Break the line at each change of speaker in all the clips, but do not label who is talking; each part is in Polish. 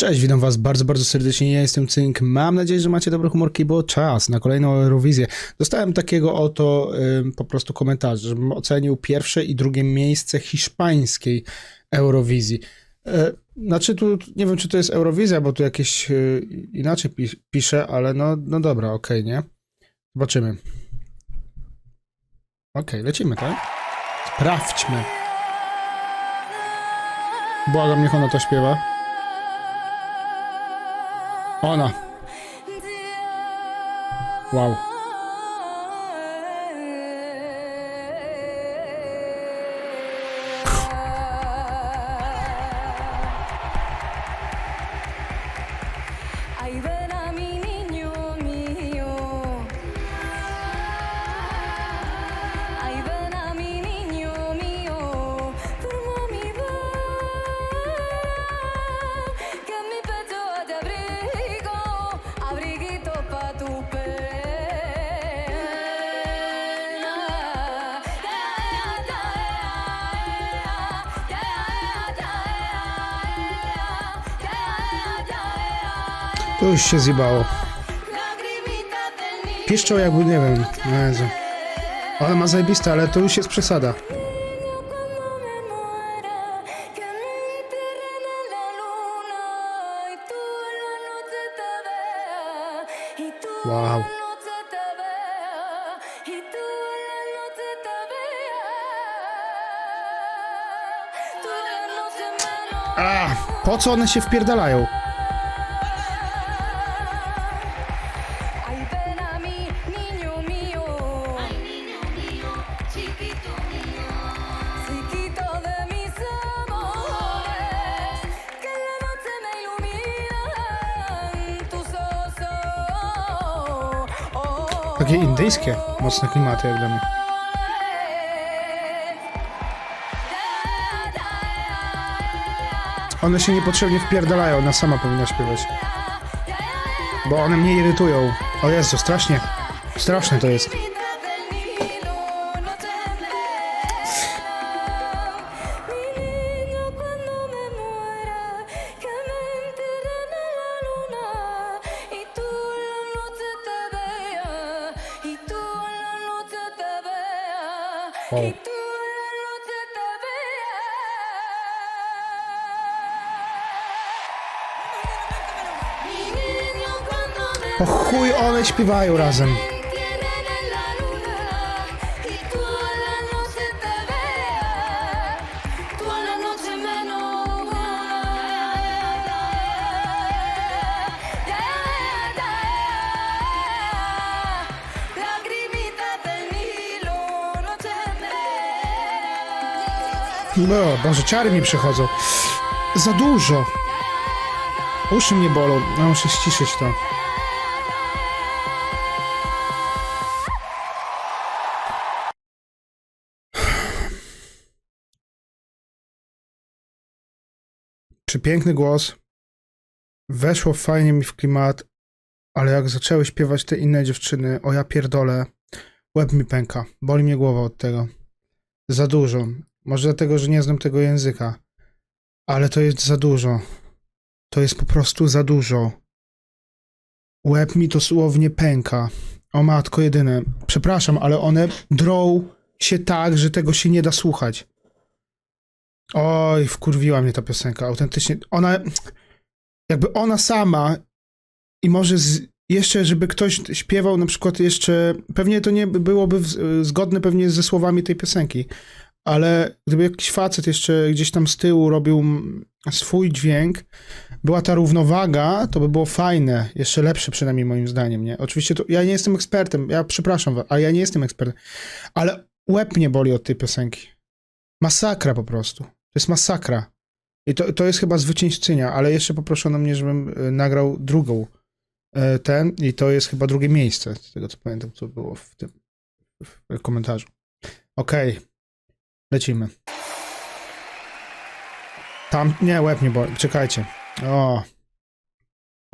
Cześć, witam was bardzo, bardzo serdecznie. Ja jestem Cynk. Mam nadzieję, że macie dobre humorki, bo czas na kolejną Eurowizję. Dostałem takiego oto po prostu komentarza, żebym ocenił pierwsze i drugie miejsce hiszpańskiej Eurowizji. E, znaczy tu, nie wiem, czy to jest Eurowizja, bo tu jakieś y, inaczej pi pisze, ale no, no dobra, okej, nie? Zobaczymy. Okej, lecimy, tak? Sprawdźmy. Błagam, niech ona to śpiewa. Ona. Wow. To już się zjebało. Piszczą jakby, nie wiem, Jezu. Ona ma zajebiste, ale to już jest przesada.
Cuando me muera, que me entierren en
Takie indyjskie, mocne klimaty jak dla mnie. One się niepotrzebnie wpierdalają, ona sama powinna śpiewać. Bo one mnie irytują. O Jezu, strasznie. Straszne to jest.
Me
O chuj one śpiewają razem. No, Boże, ciary mi przychodzą. Za dużo. Uszy mnie bolą. Ja muszę ściszyć to. Przepiękny głos. Weszło fajnie mi w klimat, ale jak zaczęły śpiewać te inne dziewczyny, o ja pierdolę, łeb mi pęka. Boli mnie głowa od tego. Za dużo. Może dlatego, że nie znam tego języka. Ale to jest za dużo. To jest po prostu za dużo. Łeb mi dosłownie pęka. O matko jedyne. Przepraszam, ale one drą się tak, że tego się nie da słuchać. Oj, wkurwiła mnie ta piosenka. Autentycznie. Ona. Jakby ona sama i może z, jeszcze, żeby ktoś śpiewał na przykład jeszcze. Pewnie to nie byłoby w, zgodne pewnie ze słowami tej piosenki ale gdyby jakiś facet jeszcze gdzieś tam z tyłu robił swój dźwięk, była ta równowaga, to by było fajne, jeszcze lepsze przynajmniej moim zdaniem, nie? Oczywiście to, ja nie jestem ekspertem, ja przepraszam was, ale ja nie jestem ekspertem, ale łeb mnie boli od tej piosenki. Masakra po prostu. To jest masakra. I to, to jest chyba zwycięzczynia, ale jeszcze poproszono mnie, żebym y, nagrał drugą y, ten i to jest chyba drugie miejsce, z tego co pamiętam, co było w tym w komentarzu. Okej. Lecimy. Tam, nie, łeb mnie boli. Czekajcie. O.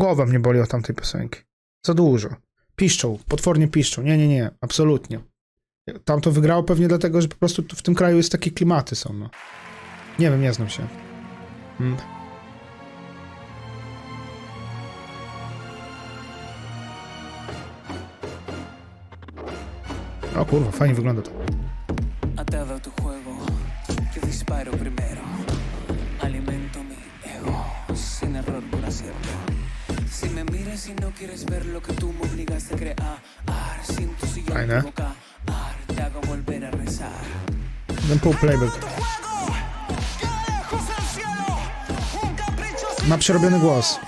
Głowa mnie boli od tamtej piosenki. Za dużo. Piszczą, potwornie piszczą. Nie, nie, nie, absolutnie. Tam to wygrało pewnie dlatego, że po prostu w tym kraju jest takie klimaty są. No. Nie wiem, nie znam się. Hmm. O kurwa, fajnie wygląda to
disparo primero. Alimento mi ego, sin error por acierto. Si me miras y no quieres ver lo que tú me obligaste a crear, siento si yo me equivocar, te hago volver a rezar.
Ten pół playback. Ma przerobiony głos.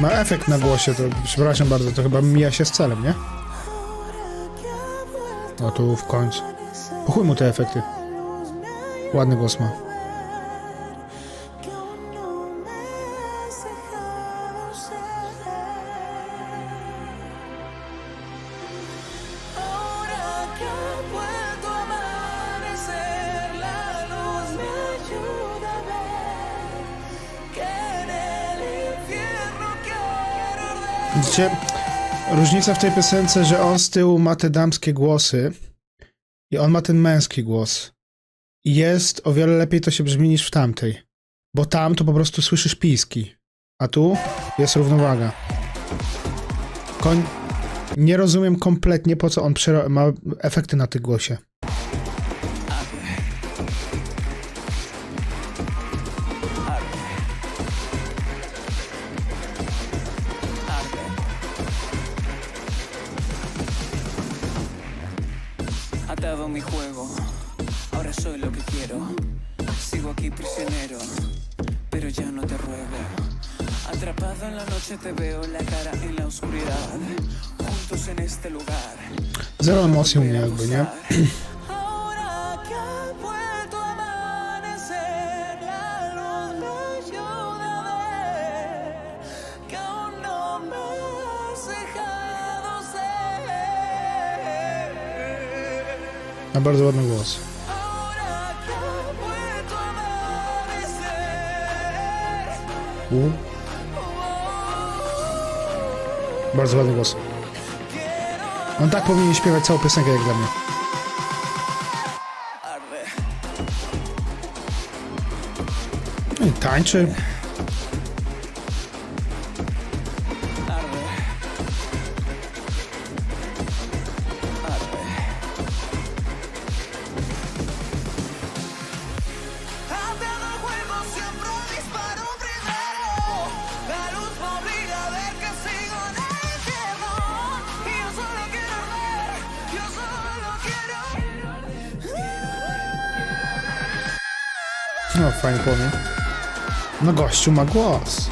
Ma efekt na głosie, to przepraszam bardzo, to chyba mija się z celem, nie? No tu w końcu. Po chuj mu te efekty. Ładny głos ma. Widzicie, różnica w tej piosence, że on z tyłu ma te damskie głosy i on ma ten męski głos. I jest o wiele lepiej to się brzmi niż w tamtej. Bo tam to po prostu słyszysz piski, a tu jest równowaga. Koń... Nie rozumiem kompletnie po co on ma efekty na tym głosie.
Soy lo que quiero. Sigo aquí prisionero, pero ya no te ruego. Atrapado en la noche te veo la cara en la oscuridad. Juntos en este lugar.
Zero emocji u mnie jakby, nie?
Ahora que ha vuelto amanecer,
U. Bardzo ładny głos. On tak powinien śpiewać całą piosenkę jak dla mnie. No i tańczy. No, fajnie powiem. No gościu ma głos.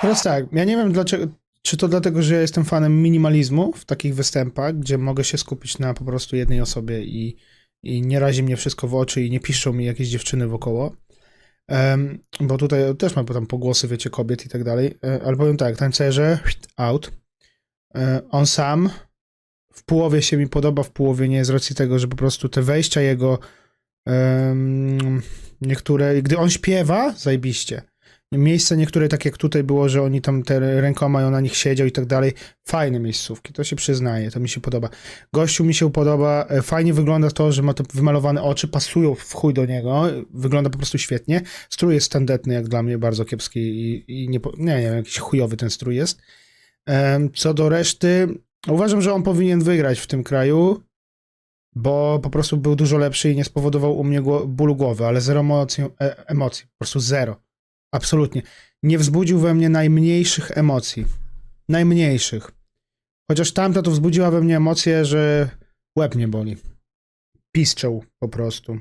Teraz tak, ja nie wiem dlaczego, czy to dlatego, że ja jestem fanem minimalizmu w takich występach, gdzie mogę się skupić na po prostu jednej osobie i, i nie razi mnie wszystko w oczy i nie piszczą mi jakieś dziewczyny wokoło. Em, bo tutaj też mam tam pogłosy, wiecie, kobiet i tak dalej. E, ale powiem tak, tancerze, out. E, on sam w połowie się mi podoba, w połowie nie, z racji tego, że po prostu te wejścia jego em, niektóre, gdy on śpiewa, zajebiście. Miejsca niektóre, tak jak tutaj było, że oni tam te rękoma i on na nich siedział i tak dalej. Fajne miejscówki, to się przyznaje, to mi się podoba. Gościu mi się podoba, e, fajnie wygląda to, że ma te wymalowane oczy, pasują w chuj do niego, wygląda po prostu świetnie. Strój jest tandetny, jak dla mnie, bardzo kiepski i, i nie, nie, jakiś chujowy ten strój jest. Co do reszty, uważam, że on powinien wygrać w tym kraju, bo po prostu był dużo lepszy i nie spowodował u mnie bólu głowy, ale zero emocji, e, emocji, po prostu zero. Absolutnie. Nie wzbudził we mnie najmniejszych emocji. Najmniejszych. Chociaż tamta to wzbudziła we mnie emocje, że łeb mnie boli. Piszczał po prostu.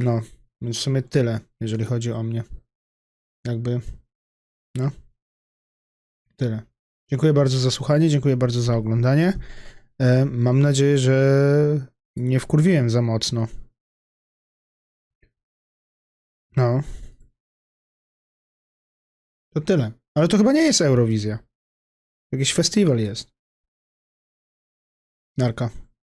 No, więc w sumie tyle, jeżeli chodzi o mnie. Jakby, no. Tyle. Dziękuję bardzo za słuchanie, dziękuję bardzo za oglądanie. E, mam nadzieję, że nie wkurwiłem za mocno. No. To tyle. Ale to chyba nie jest Eurowizja. Jakiś festiwal jest. Narka.